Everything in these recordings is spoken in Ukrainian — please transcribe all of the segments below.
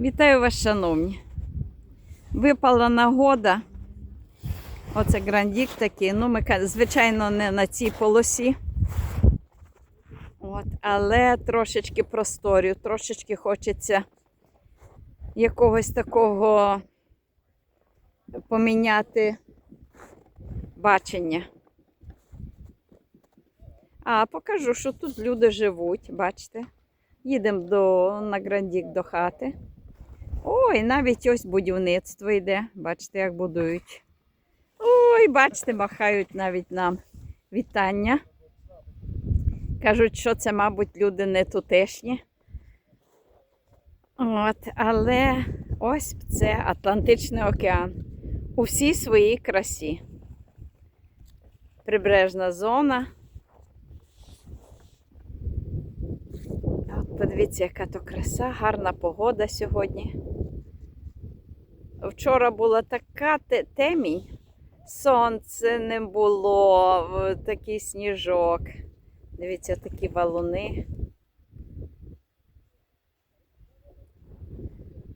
Вітаю вас, шановні. Випала нагода. Оце грандік такий. Ну, ми, звичайно, не на цій полосі. От, але трошечки просторю, трошечки хочеться якогось такого поміняти бачення. А покажу, що тут люди живуть, бачите. Їдемо до, на Грандік до хати. Ой, навіть ось будівництво йде. Бачите, як будують. Ой, бачите, махають навіть нам вітання. Кажуть, що це, мабуть, люди не тутешні. От, але ось це Атлантичний океан у всій своїй красі. Прибережна зона. От подивіться, яка то краса, гарна погода сьогодні. Вчора була така те- темінь, сонце не було, такий сніжок. Дивіться, такі валуни.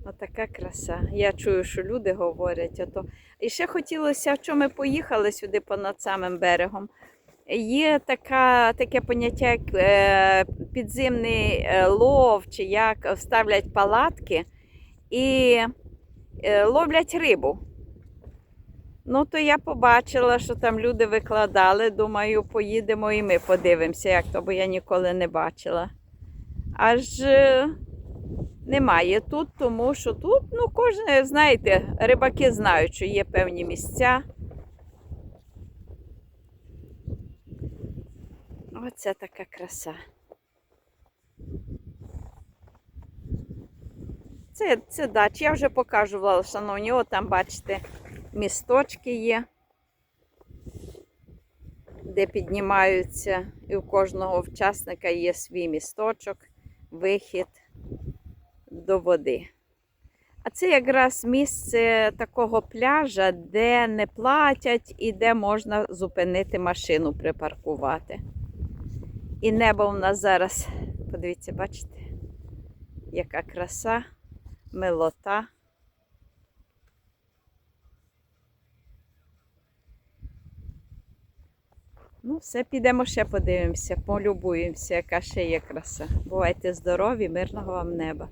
Отака краса. Я чую, що люди говорять. Ото. І ще хотілося, що ми поїхали сюди понад самим берегом. Є така, таке поняття, як е, підземний е, лов, чи як ставлять палатки і е, ловлять рибу. Ну, то я побачила, що там люди викладали. Думаю, поїдемо і ми подивимося, як то, бо я ніколи не бачила. Аж е, немає тут, тому що тут, ну, кожен, знаєте, рибаки знають, що є певні місця. Оце така краса. Це, це дач. Я вже показувала, шановні, о, там, бачите, місточки є, де піднімаються, і у кожного учасника є свій місточок, вихід до води. А це якраз місце такого пляжа, де не платять і де можна зупинити машину, припаркувати. І небо в нас зараз, подивіться, бачите, яка краса, милота. Ну, все, підемо ще подивимося, полюбуємося, яка ще є краса. Бувайте здорові, мирного вам неба.